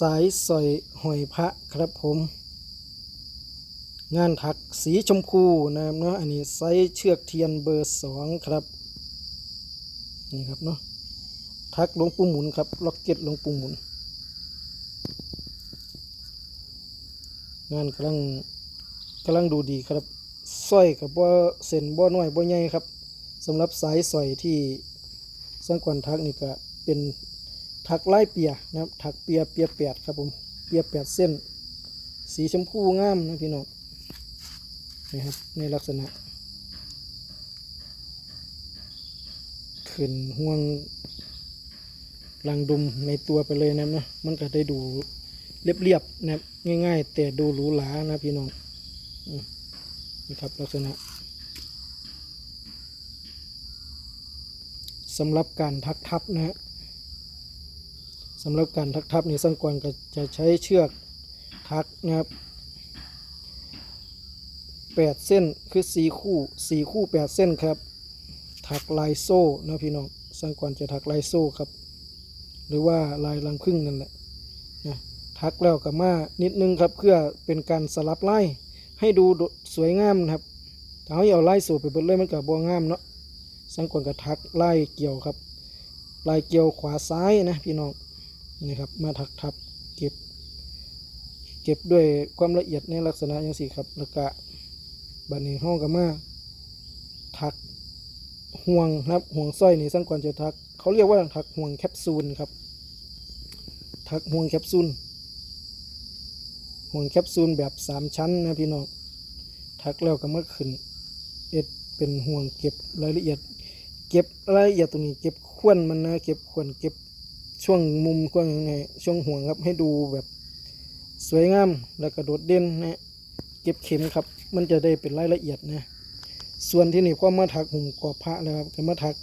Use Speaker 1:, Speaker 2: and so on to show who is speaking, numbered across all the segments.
Speaker 1: สายสอยหอยพระครับผม งานถักสีชมพูนะครับเนาะอันนี้ไซส์เชือกเทียนเบอร์สองครับนี่ครับเนาะทักหลวงปู่หมุนครับล็อกเก็ตหลวงปู่หมุน งานกำลังกำลังดูดีครับสร้อยกับบ่เส้นบ่น้อยบ่ใหญ่ครับสำหรับสายสอยที่สังกวนทักนี่ก็เป็น ทักไลายเปียนะครับทักเปียเปียแปดครับผมเปียแปดเส้น สีชมพูงามนะพี่น้องนี่ครับในลักษณะ ขึ้นห่วงลังดุมในตัวไปเลยนะนะมันก็ได้ดูเรียบๆนะง่าย ๆ แต่ดูหรูหรานะพี่น้องนี่ครับลักษณะสำหรับการทักทับนะฮะ สำหรับการทักทับนี่สังกวนก็จะใช้เชือกทักนะครับแปดเส้นคือสี่คู่สี่คู่แปดเส้นครับ ถักลายโซ่นะพี่น้องสังกวนจะถักลายโซ่ครับ หรือว่าลายรังพึ่งนั่นแหละนะทักแล้วกับมานิดนึงครับเพื่อเป็นการสลับลายให้ดูสวยงามนะครับถ้าเขาเอาลายสูบไปเบิดเลยมันกับบวงามเนาะสังกวนกับทักลายเกี่ยวครับลายเกี่ยวขวาซ้ายนะพี่น้อง นี่ครับ มาถักทับเก็บ เก็บด้วยความละเอียดในลักษณะอย่างสี่ครับแล้วก็บัดนี้ห้องกับมาถักห่วงนะครับห่วงสร้อยนี่สังกวนจะทัก เขาเรียกว่าทักห่วงแคปซูลครับทักห่วงแคปซูลห่วงแคปซูลแบบสามชั้นนะพี่น้องทักแล้วก็มาขึ้นเอ็ดเป็นห่วงเก็บรายละเอียด เก็บรายละเอียดตรงนี้ เก็บขวนมันนะเก็บขวนเก็บ ช่วงมุมกว้างช่วงห่วงครับให้ดูแบบสวยงามแล้วก็โดดเด่นนะเก็บเข็มครับ มันจะได้เป็นรายละเอียดนะส่วนที่นี่พอมาถักหุ่มกอบพระแล้วครับก็มาถัก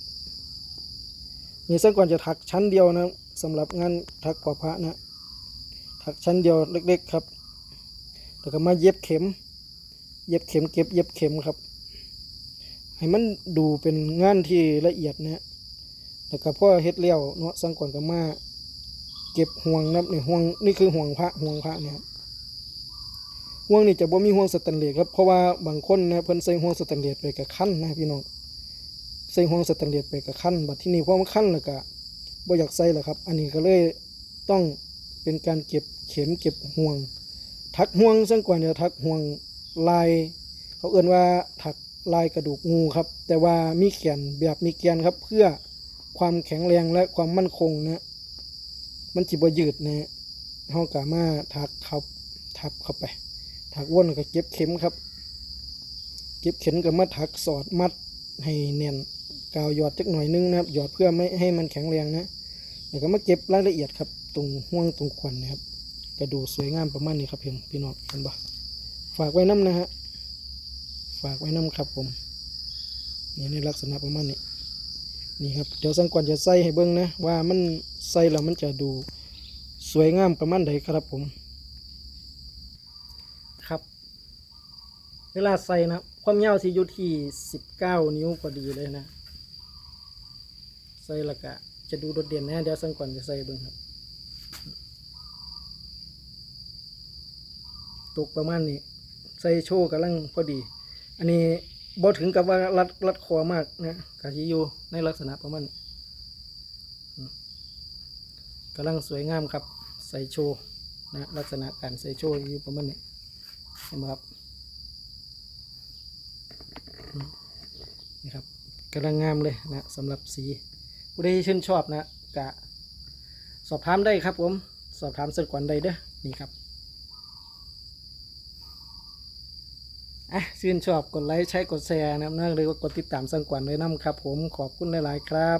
Speaker 1: มีสักก่อนจะถักชั้นเดียวนะสำหรับงานถักกอบพระนะถักชั้นเดียวเล็ก ๆครับแล้วก็มาเย็บเข็ม เย็บเข็มเก็บเย็บเข็มครับ ให้มันดูเป็นงานที่ละเอียดนะ แล้วก็พ่อเฮ็ดเลี้ยวเนาะสังก่อนก็มาเก็บห่วงนะครับนี่ห่วงนี่คือห่วงพระห่วงพระเนี่ยห่วงนี่จะบ่มีห่วงสแตนเลสครับเพราะว่าบางคนนะเพิ่นใส่ห่วงสแตนเลสไปกับขั้นนะพี่น้องใส่ห่วงสแตนเลสไปกับขั้นบัดที่นี่เพอมันขั้นแล้วก็บ่อยากใส่แล้วครับ อันนี้ก็เลยต้องเป็นการเก็บเข็มเก็บห่วง ทักห่วงซึ่งกว่าจะทักห่วงลาย เขาเอื่นว่าถักลายกระดูกงูครับ แต่ว่ามีแขนแบบมีแกนครับเพื่อ ความแข็งแรงและความมั่นคงนะ มันจิบยืดนะเฮากามาถักทับทับเข้าไป ถักวนก็เก็บเข็มครับ เก็บเข็มก็มาถักสอดมัดให้แน่นกาวหยอดจักหน่อยนึงนะครับ หยอดเพื่อไม่ให้มันแข็งแรงนะแล้วก็มาเก็บรายละเอียดครับ ตรงห่วงตรงขวัญนะครับก็ดูสวยงามประมาณนี้ครับเพียงพี่น้องเห็นปะฝากไว้น้ำนะฮะฝากไว้น้ำครับผมนี่ในลักษณะประมาณนี้ นี่ครับเดี๋ยวสังกวนจะใส่ให้เบิ้งนะว่ามันใส่แล้วมันจะดูสวยงามประมาณใดครับผมครับ เวลาใส่นะความยาวสิอยู่ที่สิบเก้านิ้วพอดีเลยนะใส่ละกะจะดูโดดเด่นนะเดี๋ยวสังก่อนจะใส่เบิ่งครับตกประมาณนี้ใส่โชว์กำลังพอดี อันนี้ บ่ถึงกับว่ารัดรัดคอมากนะกะจิอยู่ในลักษณะประมาณกำลังสวยงามครับใส่โชว์นะลักษณะการใส่โชว์อยู่ประมาณนี้เห็นไหมครับนี่ครับกำลังงามเลยนะสำหรับสีผู้ใดชื่นชอบนะกะสอบถามได้ครับผม สอบถามส้นกวนได้เด้อนี่ครับ อะชื่นชอบกดไลค์ใช้กดแชร์นะครับนะหรือว่ากดติดตามสังกวนเลยน้ำครับ ผมขอบคุณหลาย ๆ ครับ